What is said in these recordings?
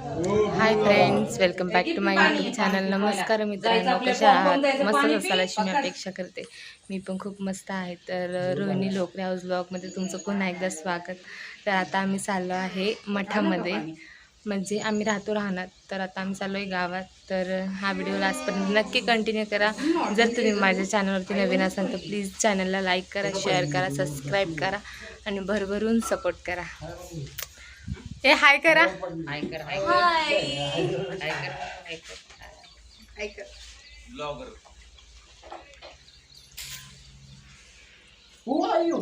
Hi friends welcome back to my YouTube channel नमस्कार मित्रांनो कशा आहात? मस्त असाल अशी मी अपेक्षा करते. मी पण खूप मस्त आहे. तर रोहिणी लोकरे हाऊस ब्लॉगमध्ये तुमचं पुन्हा एकदा स्वागत. तर आता आम्ही चाललो आहे मठामध्ये. म्हणजे आम्ही राहतो राहणार तर आता आम्ही चाललो आहे गावात. तर हा व्हिडिओ लास्टपर्यंत नक्की कंटिन्यू करा. जर तुम्ही माझ्या चॅनलवरती नवीन असाल तर प्लीज चॅनलला लाईक करा शेअर करा सबस्क्राईब करा आणि भरभरून सपोर्ट करा. ए हाय करा. हाय कर हाय कर. हाय. कर हाय कर. हाय कर. Who are you?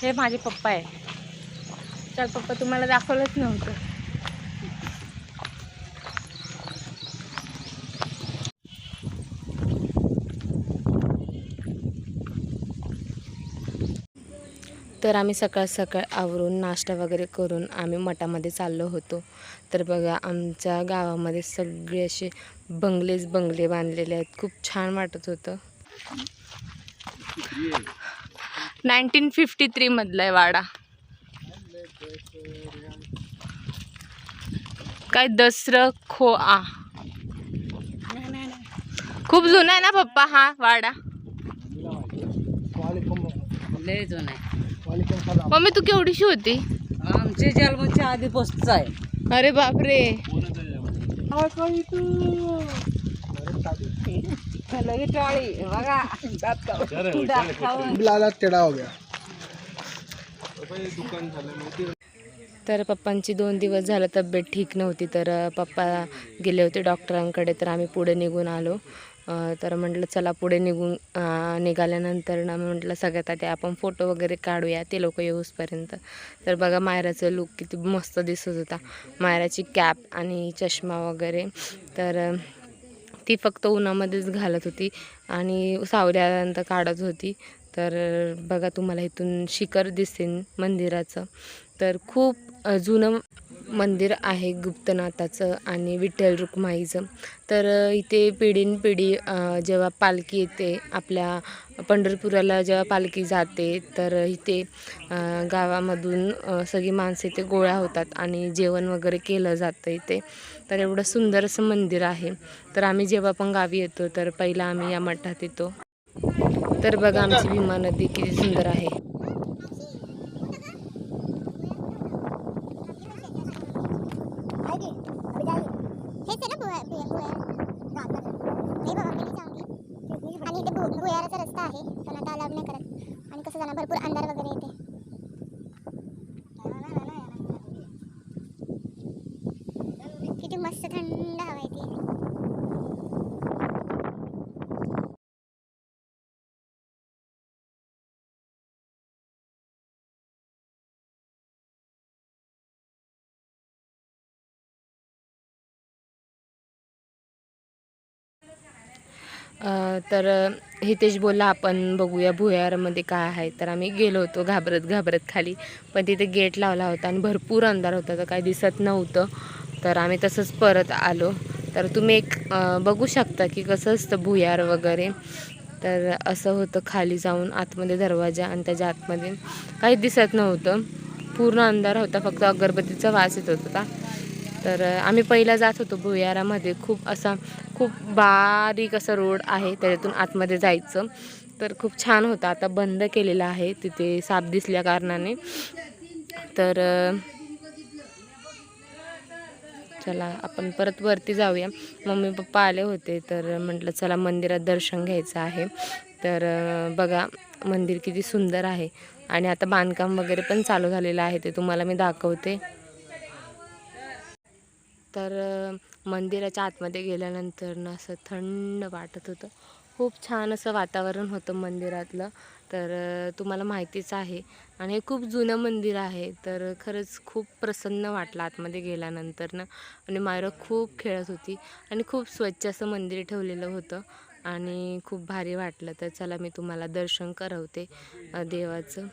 हे माझे पप्पा आहे. चल पप्पा तुम्हाला दाखवलंच नव्हतं. तर आम्ही सकाळ सकाळ आवरून नाश्ता वगैरे करून आम्ही मठामध्ये चाललो होतो. तर बघा आमच्या गावामध्ये सगळे असे बंगलेच बंगले बांधलेले आहेत. खूप छान वाटत होतं. नाईन्टीन फिफ्टी थ्रीमधला आहे वाडा. काय दसरं खो आ खूप जुना आहे ना पप्पा हा वाडा? लय जुनं आहे मम्मी तू केवढीशी होती? आमचे जन्माच्या आधीपासूनच आहे. अरे बापरे. लगे टाळी बघा. तर पप्पांची दोन दिवस झालं तब्येत ठीक नव्हती तर पप्पा गेले होते डॉक्टरांकडे तर आम्ही पुढे निघून आलो. तर म्हटलं चला पुढे निघून निघाल्यानंतर ना म्हटलं सगळ्यात आधी आपण फोटो वगैरे काढूया ते लोक येऊसपर्यंत. तर बघा मायराचं लुक किती मस्त दिसत होता. मायराची कॅप आणि चष्मा वगैरे. तर ती फक्त उन्हामध्येच घालत होती आणि सावल्यानंतर काढत होती. तर बघा तुम्हाला इथून शिखर दिसेन मंदिराचं. तर खूप जुनं मंदिर आहे गुप्तनाथाचं आणि विठ्ठल रुक्माईचं. तर इथे पिढीनपिढी जेव्हा पालखी येते आपल्या पंढरपुराला जेव्हा पालखी जाते तर इथे गावामधून सगळी माणसं इथे गोळा होतात आणि जेवण वगैरे केलं जातं इथे. तर एवढं सुंदर असं मंदिर आहे. तर आम्ही जेव्हा पण गावी येतो तर पहिला आम्ही या मठात येतो. तर बघा आमची भीमा नदी किती सुंदर आहे ना रस्ता आहे पण आता अलाव नाही करत आणि कसं जाणार भरपूर अंधार वगैरे येते किती मस्त थंड हवा तर हितेश बोलला आपण बघूया भुयारामध्ये काय आहे. तर आम्ही गेलो होतो घाबरत घाबरत खाली. पण तिथे गेट लावला होता आणि भरपूर अंधार होता तर काही दिसत नव्हतं. तर आम्ही तसंच परत आलो. तर तुम्ही एक बघू शकता की कसं असतं भुयार वगैरे. तर असं होतं खाली जाऊन आतमध्ये दरवाजा आणि त्याच्या आतमध्ये काही दिसत नव्हतं. पूर्ण अंधार होता फक्त अगरबत्तीचा वास येत होता. तर आम्ही पहिला जात होतो भुयारामध्ये. खूप असा खूप बारीक असं रोड आहे त्याच्यातून आतमध्ये जायचं. तर खूप छान होतं. आता बंद केलेलं आहे. तिथे साप दिसल्या कारणाने. तर चला आपण परत वरती जाऊया. मम्मी पप्पा आले होते तर म्हटलं चला मंदिरात दर्शन घ्यायचं आहे. तर बघा मंदिर किती सुंदर आहे. आणि आता बांधकाम वगैरे पण चालू झालेलं आहे. ते तुम्हाला मी दाखवते. तर मंदिराच्या आतमध्ये गेल्यानंतर ना असं थंड वाटत होतं. खूप छान असं वातावरण होतं मंदिरातलं. तर तुम्हाला माहितीच आहे. आणि हे खूप जुनं मंदिर आहे. तर खरंच खूप प्रसन्न वाटलं आतमध्ये गेल्यानंतर ना आणि मायरा खूप खेळत होती. आणि खूप स्वच्छ असं मंदिर ठेवलेलं होतं. आणि खूप भारी वाटलं. तर चला मी तुम्हाला दर्शन करवते देवाचं.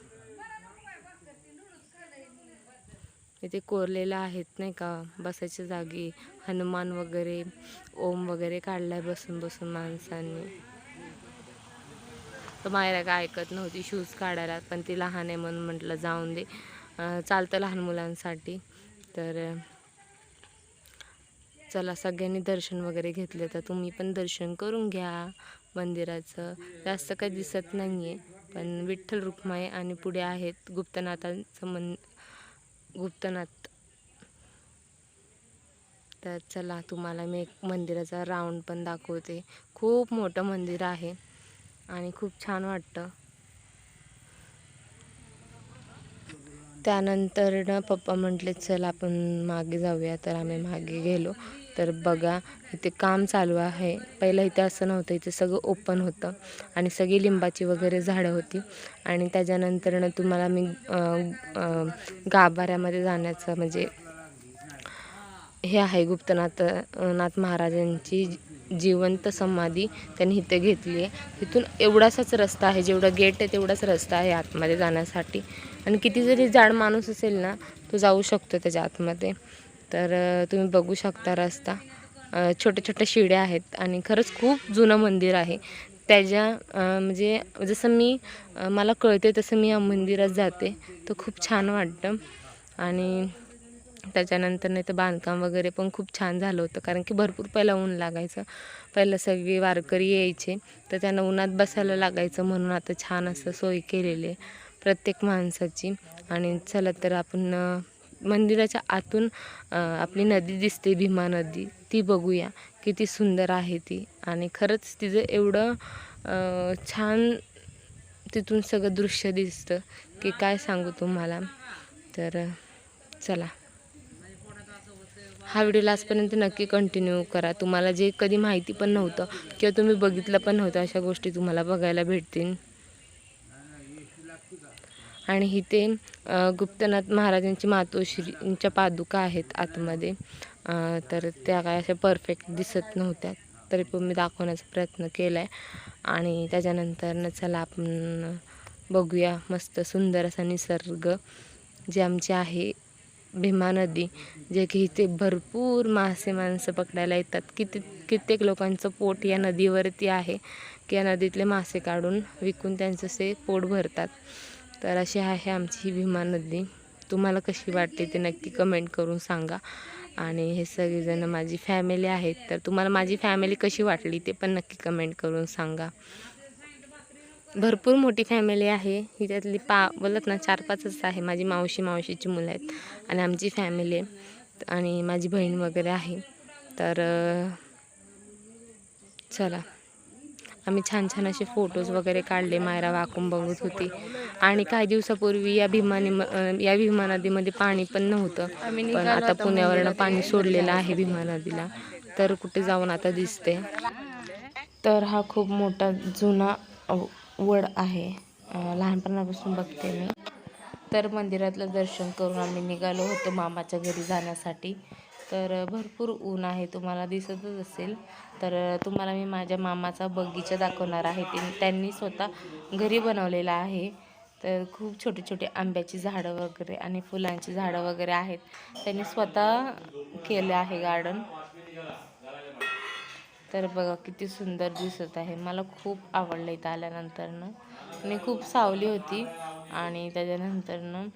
इथे कोरलेलं आहेत नाही का? बसायच्या जागी हनुमान वगैरे ओम वगैरे काढलाय बसून बसून माणसांनी. तर मायरा काय ऐकत नव्हती शूज काढायला पण ती लहान आहे म्हणून म्हटलं जाऊन दे. चालतं लहान मुलांसाठी. तर चला सगळ्यांनी दर्शन वगैरे घेतले तर तुम्ही पण दर्शन करून घ्या मंदिराचं. जास्त काही दिसत नाही आहे पण विठ्ठल रुक्माई आणि पुढे आहेत गुप्तनाथांचं मन गुप्तनाथ. तर चला तुम्हाला मी एक मंदिराचा राऊंड पण दाखवते. खूप मोठं मंदिर आहे आणि खूप छान वाटतं. त्यानंतर ना पप्पा म्हटले चल आपण मागे जाऊया. तर आम्ही मागे गेलो. तर बघा इथे काम चालू आहे. पहिलं इथे असं नव्हतं इथे सगळं ओपन होतं आणि सगळी लिंबाची वगैरे झाडं होती. आणि त्याच्यानंतरनं तुम्हाला मी गाभाऱ्यामध्ये जाण्याचं म्हणजे हे आहे गुप्तनाथ नाथ महाराजांची जिवंत समाधी त्यांनी इथे घेतली आहे. तिथून एवढासाच रस्ता आहे जेवढा गेट आहे तेवढाच रस्ता आहे आतमध्ये जाण्यासाठी. आणि किती जरी जाड माणूस असेल ना तो जाऊ शकतो त्याच्या आतमध्ये. तर तुम्ही बघू शकता रस्ता. छोट्या छोट्या शिड्या आहेत आणि खरंच खूप जुनं मंदिर आहे. त्याच्या म्हणजे जसं मी मला कळते तसं मी या मंदिरात जाते. तर खूप छान वाटतं. आणि त्याच्यानंतर नाही तर बांधकाम वगैरे पण खूप छान झालं होतं. कारण की भरपूर पहिला ऊन लागायचं. पहिलं सगळे वारकरी यायचे. तर त्यांना उन्हात बसायला लागायचं म्हणून आता छान असं सोय केलेली आहे प्रत्येक माणसाची. आणि चला तर आपण मंदिराच्या आतून आपली नदी दिसते भीमा नदी. ती बघूया. किती सुंदर आहे ती. आणि खरंच तिचं एवढं छान तिथून सगळं दृश्य दिसतं. की काय सांगू तुम्हाला? तर चला. हा व्हिडिओ लास्टपर्यंत नक्की कंटिन्यू करा. तुम्हाला जे कधी माहिती पण नव्हतं किंवा तुम्ही बघितलं पण नव्हतं अशा गोष्टी तुम्हाला बघायला भेटतील. आणि इथे गुप्तनाथ महाराजांची मातोश्रींच्या पादुका आहेत आतमध्ये. तर त्या काय अशा परफेक्ट दिसत नव्हत्या तरी पण मी दाखवण्याचा प्रयत्न केला आहे आणि त्याच्यानंतर न चला आपण बघूया मस्त सुंदर असा निसर्ग जे आमचे आहे. भीमा नदी जे की इथे भरपूर मासे माणसं पकडायला येतात. किती कित्येक लोकांचं पोट या नदीवरती आहे की या नदीतले मासे काढून विकून त्यांचं ते पोट भरतात. तर अशी आहे आमची ही भीमा नदी. तुम्हाला कशी वाटते ते नक्की कमेंट करून सांगा. आणि हे सगळेजण माझी फॅमिली आहेत तर तुम्हाला माझी फॅमिली कशी वाटली ते पण नक्की कमेंट करून सांगा. भरपूर मोठी फॅमिली आहे. ही त्यातली पा बोलत ना चार पाचच आहे. माझी मावशी मावशीची मुलं आहेत. आणि आमची फॅमिली आहे. आणि माझी बहीण वगैरे आहे. तर चला. आम्ही छान छान असे फोटोज वगैरे काढले. मायरा वाकून बघत होती. आणि काही दिवसापूर्वी या भीमानी या भीमा नदीमध्ये पाणी पण नव्हतं. पण आता पुण्यावरनं पाणी सोडलेलं आहे भीमा नदीला. तर कुठे जाऊन आता दिसते. तर हा खूप मोठा जुना वड आहे. लहानपणापासून बघते मी. तर मंदिरातलं दर्शन करून आम्ही निघालो होतो मामाच्या घरी जाण्यासाठी. तर भरपूर ऊन आहे तुम्हाला दिसतच असेल. तर तुम्हाला मी माझ्या मामाचा बगीचा दाखवणार आहे. ते त्यांनी स्वतः घरी बनवलेला आहे. तर खूप छोटे छोटे आंब्याची झाडं वगैरे आणि फुलांची झाडं वगैरे आहेत. त्यांनी स्वतः केलं आहे गार्डन तर बघा किती सुंदर दिसत आहे. मला खूप आवडलं इथं आल्यानंतरनं. आणि खूप सावली होती आणि त्याच्यानंतरनं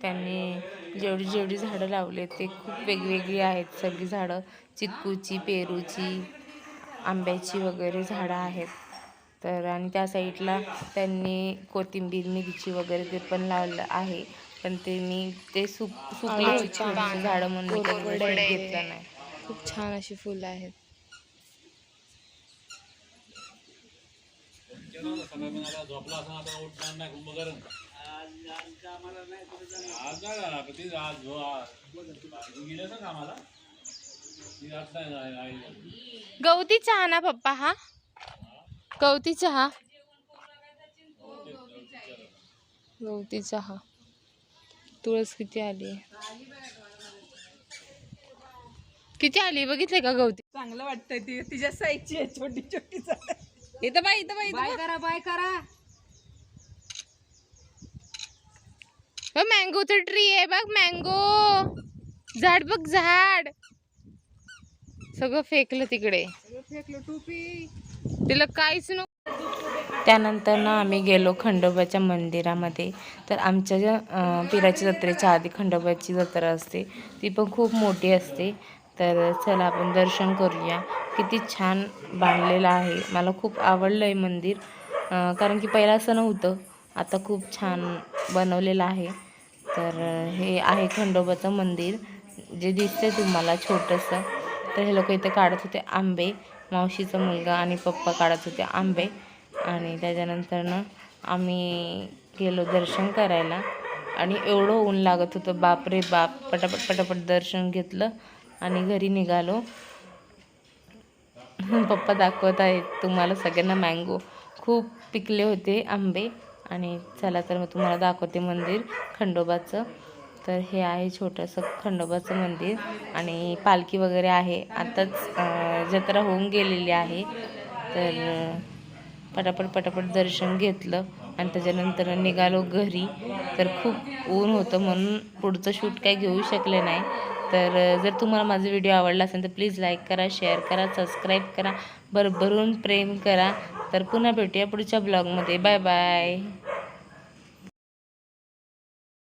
त्यांनी जेवढी जेवढी झाडं लावले ते खूप वेगवेगळी आहेत. सगळी झाडं चिक्कूची पेरूची आंब्याची वगैरे झाडं आहेत. तर आणि त्या साईडला त्यांनी कोथिंबीर मिरची वगैरे ते पण लावलं आहे. पण ते मी ते सुक सुकली झाडं म्हणून घेतलं नाही. खूप छान अशी फुलं आहेत. गवती चहा ना पप्पा हा? गवती चहा. गवती चहा. तुळस किती आली? आहे किती आली? बघितले का गवती? चांगलं वाटतंय ती. तिच्या साईजची आहे छोटी छोटी. इथं बाई इथं बाई बाय. करा बाय करा. मँगोचं ट्री आहे बघ मँगो. झाड बघ झाड. सगळं फेकलं तिकडे. तिला काहीच नको. त्यानंतर ना आम्ही गेलो खंडोबाच्या मंदिरामध्ये. तर आमच्या ज्या अं, पिराची जत्रेच्या आधी खंडोबाची जत्रा असते ती पण खूप मोठी असते. तर चला आपण दर्शन करूया. किती छान बांधलेलं आहे. मला खूप आवडलं आहे मंदिर. कारण की पहिलं असं नव्हतं आता खूप छान बनवलेलं आहे. तर हे आहे खंडोबाचं मंदिर. जे दिसते तुम्हाला छोटंसं. तर हे लोक इथे काढत होते आंबे. मावशीचा मुलगा आणि पप्पा काढत होते आंबे. आणि त्याच्यानंतरनं आम्ही गेलो दर्शन करायला. आणि एवढं ऊन लागत होतं. बाप रे बाप. पटापट पटापट दर्शन घेतलं. आणि घरी निघालो. पप्पा दाखवत आहेत तुम्हाला सगळ्यांना मँगो खूप पिकले होते आंबे. आणि चला तर मग तुम्हाला दाखवते मंदिर खंडोबाचं. तर हे आहे छोटंसं खंडोबाचं मंदिर. आणि पालखी वगैरे आहे. आताच जत्रा होऊन गेलेली आहे. तर पटापट पटापट दर्शन घेतलं. आणि त्याच्यानंतर निघालो घरी. तर खूप ऊन होतं म्हणून पुढचं शूट काय घेऊ शकले नाही. तर जर तुम्हाला माझा व्हिडिओ आवडला असेल तर प्लीज लाईक करा शेअर करा सबस्क्राईब करा भरभरून प्रेम करा. तर पुन्हा भेटूया पुढच्या ब्लॉगमध्ये. Bye bye.